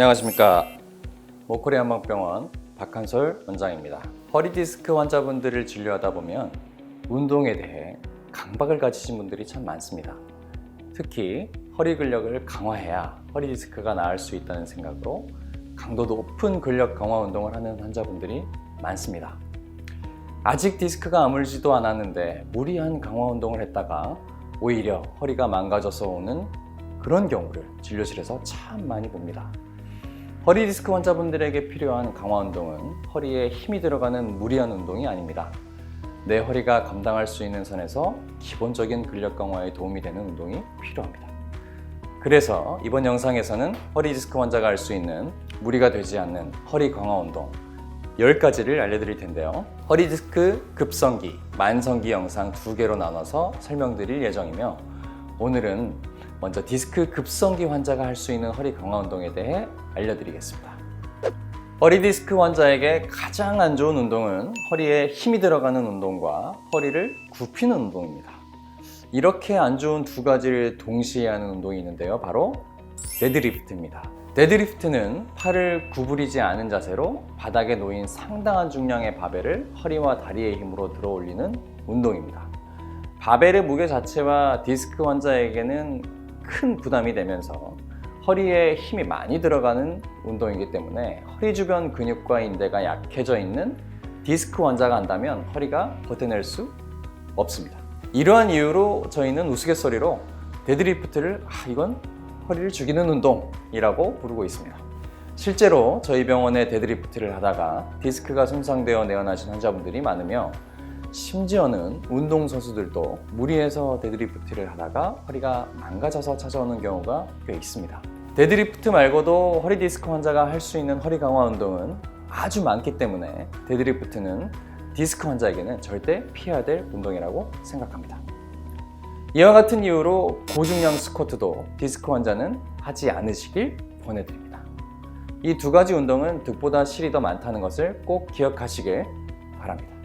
안녕하십니까. 모코리 한방병원 박한솔 원장입니다. 허리 디스크 환자분들을 진료하다 보면 운동에 대해 강박을 가지신 분들이 참 많습니다. 특히 허리 근력을 강화해야 허리 디스크가 나을 수 있다는 생각으로 강도 높은 근력 강화 운동을 하는 환자분들이 많습니다. 아직 디스크가 아물지도 않았는데 무리한 강화 운동을 했다가 오히려 허리가 망가져서 오는 그런 경우를 진료실에서 참 많이 봅니다. 허리 디스크 환자분들에게 필요한 강화 운동은 허리에 힘이 들어가는 무리한 운동이 아닙니다. 내 허리가 감당할 수 있는 선에서 기본적인 근력 강화에 도움이 되는 운동이 필요합니다. 그래서 이번 영상에서는 허리 디스크 환자가 할 수 있는 무리가 되지 않는 허리 강화 운동 10가지를 알려드릴 텐데요. 허리 디스크 급성기, 만성기 영상 두 개로 나눠서 설명드릴 예정이며 오늘은 먼저 디스크 급성기 환자가 할 수 있는 허리 강화 운동에 대해 알려드리겠습니다. 허리 디스크 환자에게 가장 안 좋은 운동은 허리에 힘이 들어가는 운동과 허리를 굽히는 운동입니다. 이렇게 안 좋은 두 가지를 동시에 하는 운동이 있는데요. 바로 데드리프트입니다. 데드리프트는 팔을 구부리지 않은 자세로 바닥에 놓인 상당한 중량의 바벨을 허리와 다리의 힘으로 들어 올리는 운동입니다. 바벨의 무게 자체와 디스크 환자에게는 큰 부담이 되면서 허리에 힘이 많이 들어가는 운동이기 때문에 허리 주변 근육과 인대가 약해져 있는 디스크 환자가 한다면 허리가 버텨낼 수 없습니다. 이러한 이유로 저희는 우스갯소리로 데드리프트를 아, 이건 허리를 죽이는 운동이라고 부르고 있습니다. 실제로 저희 병원에 데드리프트를 하다가 디스크가 손상되어 내원하신 환자분들이 많으며 심지어는 운동선수들도 무리해서 데드리프트를 하다가 허리가 망가져서 찾아오는 경우가 꽤 있습니다. 데드리프트 말고도 허리 디스크 환자가 할 수 있는 허리 강화 운동은 아주 많기 때문에 데드리프트는 디스크 환자에게는 절대 피해야 될 운동이라고 생각합니다. 이와 같은 이유로 고중량 스쿼트도 디스크 환자는 하지 않으시길 권해드립니다. 이 두 가지 운동은 득보다 실이 더 많다는 것을 꼭 기억하시길 바랍니다.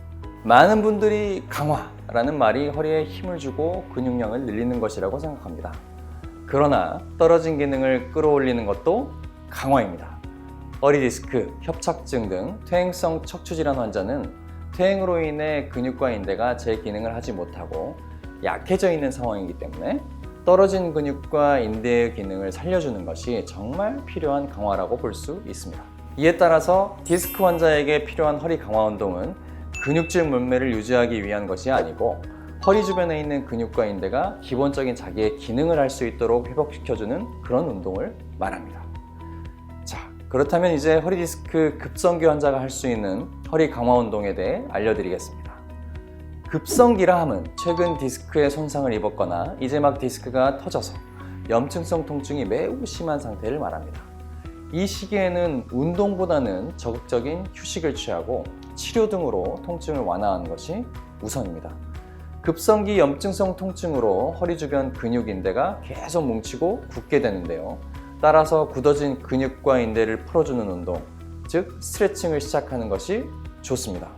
많은 분들이 강화라는 말이 허리에 힘을 주고 근육량을 늘리는 것이라고 생각합니다. 그러나 떨어진 기능을 끌어올리는 것도 강화입니다. 허리 디스크, 협착증 등 퇴행성 척추 질환 환자는 퇴행으로 인해 근육과 인대가 제 기능을 하지 못하고 약해져 있는 상황이기 때문에 떨어진 근육과 인대의 기능을 살려주는 것이 정말 필요한 강화라고 볼 수 있습니다. 이에 따라서 디스크 환자에게 필요한 허리 강화 운동은 근육질 물매를 유지하기 위한 것이 아니고 허리 주변에 있는 근육과 인대가 기본적인 자기의 기능을 할 수 있도록 회복시켜주는 그런 운동을 말합니다. 자, 그렇다면 이제 허리 디스크 급성기 환자가 할 수 있는 허리 강화 운동에 대해 알려드리겠습니다. 급성기라 함은 최근 디스크에 손상을 입었거나 이제 막 디스크가 터져서 염증성 통증이 매우 심한 상태를 말합니다. 이 시기에는 운동보다는 적극적인 휴식을 취하고 치료 등으로 통증을 완화하는 것이 우선입니다. 급성기 염증성 통증으로 허리 주변 근육 인대가 계속 뭉치고 굳게 되는데요. 따라서 굳어진 근육과 인대를 풀어주는 운동, 즉 스트레칭을 시작하는 것이 좋습니다.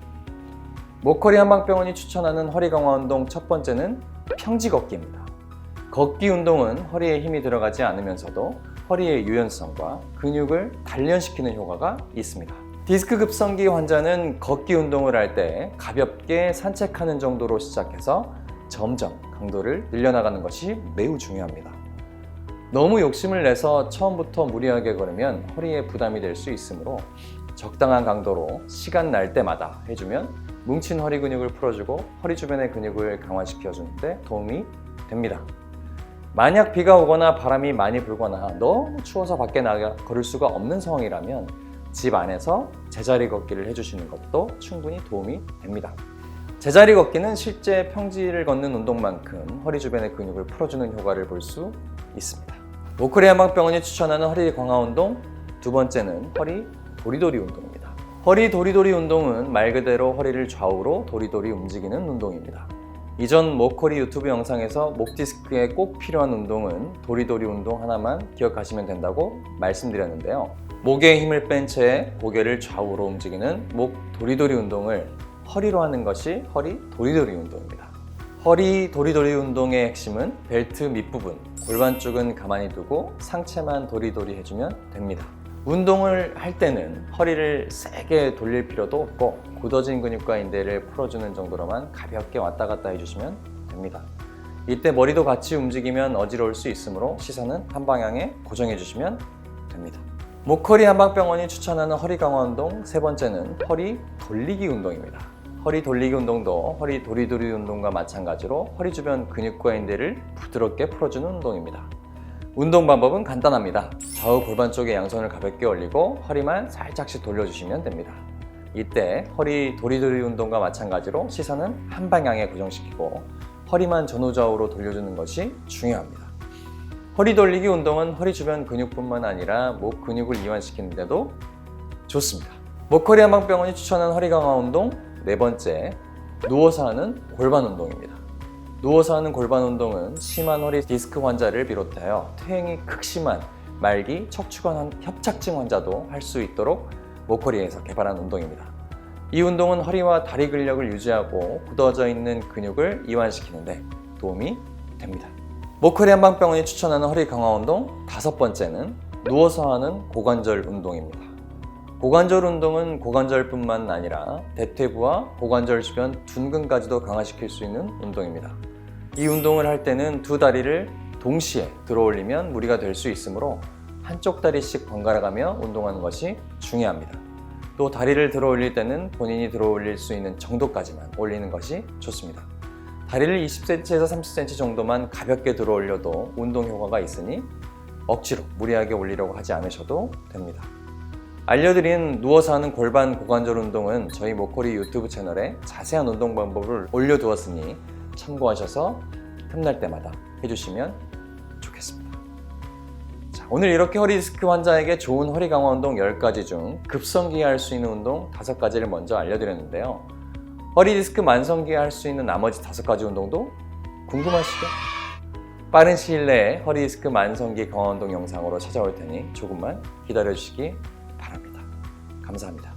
모커리 한방병원이 추천하는 허리 강화 운동 첫 번째는 평지 걷기입니다. 걷기 운동은 허리에 힘이 들어가지 않으면서도 허리의 유연성과 근육을 단련시키는 효과가 있습니다. 디스크 급성기 환자는 걷기 운동을 할 때 가볍게 산책하는 정도로 시작해서 점점 강도를 늘려나가는 것이 매우 중요합니다. 너무 욕심을 내서 처음부터 무리하게 걸으면 허리에 부담이 될 수 있으므로 적당한 강도로 시간 날 때마다 해주면 뭉친 허리 근육을 풀어주고 허리 주변의 근육을 강화시켜주는데 도움이 됩니다. 만약 비가 오거나 바람이 많이 불거나 너무 추워서 밖에 나가 걸을 수가 없는 상황이라면 집 안에서 제자리 걷기를 해주시는 것도 충분히 도움이 됩니다. 제자리 걷기는 실제 평지를 걷는 운동만큼 허리 주변의 근육을 풀어주는 효과를 볼 수 있습니다. 모크리 한방병원이 추천하는 허리 강화 운동 두 번째는 허리 도리도리 운동입니다. 허리 도리도리 운동은 말 그대로 허리를 좌우로 도리도리 움직이는 운동입니다. 이전 모커리 유튜브 영상에서 목 디스크에 꼭 필요한 운동은 도리도리 운동 하나만 기억하시면 된다고 말씀드렸는데요. 목에 힘을 뺀 채 고개를 좌우로 움직이는 목 도리도리 운동을 허리로 하는 것이 허리 도리도리 운동입니다. 허리 도리도리 운동의 핵심은 벨트 밑부분, 골반 쪽은 가만히 두고 상체만 도리도리 해주면 됩니다. 운동을 할 때는 허리를 세게 돌릴 필요도 없고 굳어진 근육과 인대를 풀어주는 정도로만 가볍게 왔다 갔다 해주시면 됩니다. 이때 머리도 같이 움직이면 어지러울 수 있으므로 시선은 한 방향에 고정해 주시면 됩니다. 목허리 한방병원이 추천하는 허리 강화 운동 세 번째는 허리 돌리기 운동입니다. 허리 돌리기 운동도 허리 도리도리 운동과 마찬가지로 허리 주변 근육과 인대를 부드럽게 풀어주는 운동입니다. 운동 방법은 간단합니다. 좌우 골반 쪽에 양손을 가볍게 올리고 허리만 살짝씩 돌려주시면 됩니다. 이때 허리 도리도리 운동과 마찬가지로 시선은 한 방향에 고정시키고 허리만 전후좌우로 돌려주는 것이 중요합니다. 허리 돌리기 운동은 허리 주변 근육뿐만 아니라 목 근육을 이완시키는데도 좋습니다. 목허리 한방병원이 추천한 허리 강화 운동 네 번째, 누워서 하는 골반 운동입니다. 누워서 하는 골반 운동은 심한 허리 디스크 환자를 비롯하여 퇴행이 극심한 말기 척추관 협착증 환자도 할 수 있도록 모커리에서 개발한 운동입니다. 이 운동은 허리와 다리 근력을 유지하고 굳어져 있는 근육을 이완시키는데 도움이 됩니다. 모커리 한방병원이 추천하는 허리 강화 운동 다섯 번째는 누워서 하는 고관절 운동입니다. 고관절 운동은 고관절뿐만 아니라 대퇴부와 고관절 주변 둔근까지도 강화시킬 수 있는 운동입니다. 이 운동을 할 때는 두 다리를 동시에 들어 올리면 무리가 될 수 있으므로 한쪽 다리씩 번갈아 가며 운동하는 것이 중요합니다. 또 다리를 들어 올릴 때는 본인이 들어 올릴 수 있는 정도까지만 올리는 것이 좋습니다. 다리를 20cm에서 30cm 정도만 가볍게 들어 올려도 운동 효과가 있으니 억지로 무리하게 올리려고 하지 않으셔도 됩니다. 알려드린 누워서 하는 골반 고관절 운동은 저희 모코리 유튜브 채널에 자세한 운동 방법을 올려두었으니 참고하셔서 틈날 때마다 해주시면 좋겠습니다. 자, 오늘 이렇게 허리 디스크 환자에게 좋은 허리 강화 운동 10가지 중 급성기에 할 수 있는 운동 5가지를 먼저 알려드렸는데요. 허리 디스크 만성기에 할 수 있는 나머지 5가지 운동도 궁금하시죠? 빠른 시일 내에 허리 디스크 만성기 강화 운동 영상으로 찾아올 테니 조금만 기다려 주시기 바랍니다. 감사합니다.